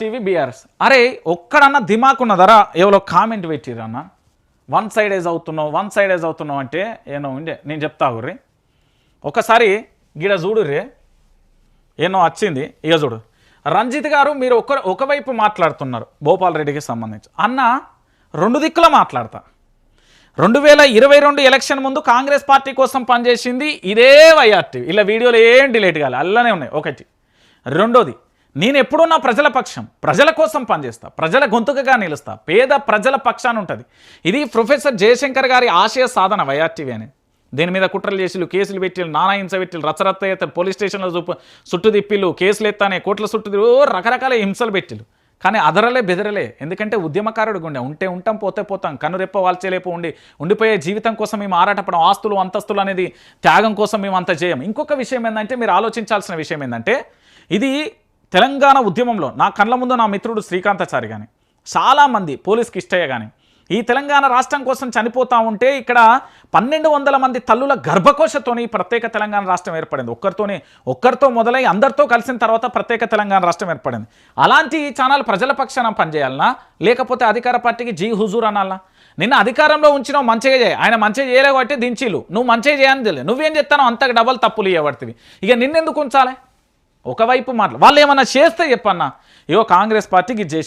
TV BRS. అరే ఒక్కడన్నా దిమాకున్న ధర ఎవరో కామెంట్ పెట్టిరన్న వన్ సైడేజ్ అవుతున్నావు వన్ సైడేజ్ అవుతున్నావు అంటే ఏనో ఉండే. నేను చెప్తా గుర్రి ఒకసారి గిడ రే ఏనో వచ్చింది ఇక చూడు. రంజిత్ గారు మీరు ఒక ఒకవైపు మాట్లాడుతున్నారు భోపాల్ రెడ్డికి సంబంధించి. అన్న రెండు దిక్కుల మాట్లాడతా. రెండు వేల ఇరవై రెండు ఎలక్షన్ ముందు కాంగ్రెస్ పార్టీ కోసం పనిచేసింది ఇదే వైఆర్టీ. ఇలా వీడియోలు ఏం డిలేట్ కాలే అల్లనే ఉన్నాయి. ఒకటి. రెండోది నేను ఎప్పుడూ నా ప్రజల పక్షం ప్రజల కోసం పనిచేస్తా ప్రజల గొంతుకగా నిలుస్తా పేద ప్రజల పక్షాన్ని ఉంటుంది. ఇది ప్రొఫెసర్ జయశంకర్ గారి ఆశయ సాధన వైఆర్టీవీ అని. దీని మీద కుట్రలు చేసిలు కేసులు పెట్టిలు నానా హింస పెట్టిలు రచ్చరత్త ఎత్తారు పోలీస్ స్టేషన్లో చూపు చుట్టు తిప్పిలు కేసులు ఎత్తానే కోట్ల చుట్టు రకరకాల హింసలు పెట్టిలు కానీ అదరలే బెదరలే. ఎందుకంటే ఉద్యమకారుడు గుండె ఉంటే ఉంటాం పోతే పోతాం కనురెప్ప వాల్చేలేపు ఉండి ఉండిపోయే జీవితం కోసం మేము ఆరాటపడం ఆస్తులు అంతస్తులు అనేది త్యాగం కోసం మేము అంత చేయం ఇంకొక విషయం ఏంటంటే మీరు ఆలోచించాల్సిన విషయం ఏంటంటే ఇది తెలంగాణ ఉద్యమంలో నా కళ్ళ ముందు నా మిత్రుడు శ్రీకాంతాచారి కానీ చాలామంది పోలీస్కి ఇష్టయ్య కానీ ఈ తెలంగాణ రాష్ట్రం కోసం చనిపోతా ఉంటే ఇక్కడ పన్నెండు వందల మంది తల్లుల గర్భకోశతోని ఈ ప్రత్యేక తెలంగాణ రాష్ట్రం ఏర్పడింది. ఒక్కరితోనే ఒక్కరితో మొదలై అందరితో కలిసిన తర్వాత ప్రత్యేక తెలంగాణ రాష్ట్రం ఏర్పడింది. అలాంటి ఈ ఛానల్ ప్రజల పక్షాన పనిచేయాలనా? లేకపోతే అధికార పార్టీకి జీ హుజూర్ అనాలా నిన్న అధికారంలో ఉంచినావు మంచిగా చేయ. ఆయన మంచిగా చేయలేవు కాబట్టి దించిలు నువ్వు మంచిగా చేయని తెలియదు నువ్వేం చెప్తానో అంతకు డబల్ తప్పులు ఇవ్వబడుతుంది ఇక నిన్నెందుకు ఉంచాలి? ఒకవైపు మాటలు వాళ్ళు ఏమన్నా చేస్తే చెప్పన్నా ఇగో కాంగ్రెస్ పార్టీకి చేసి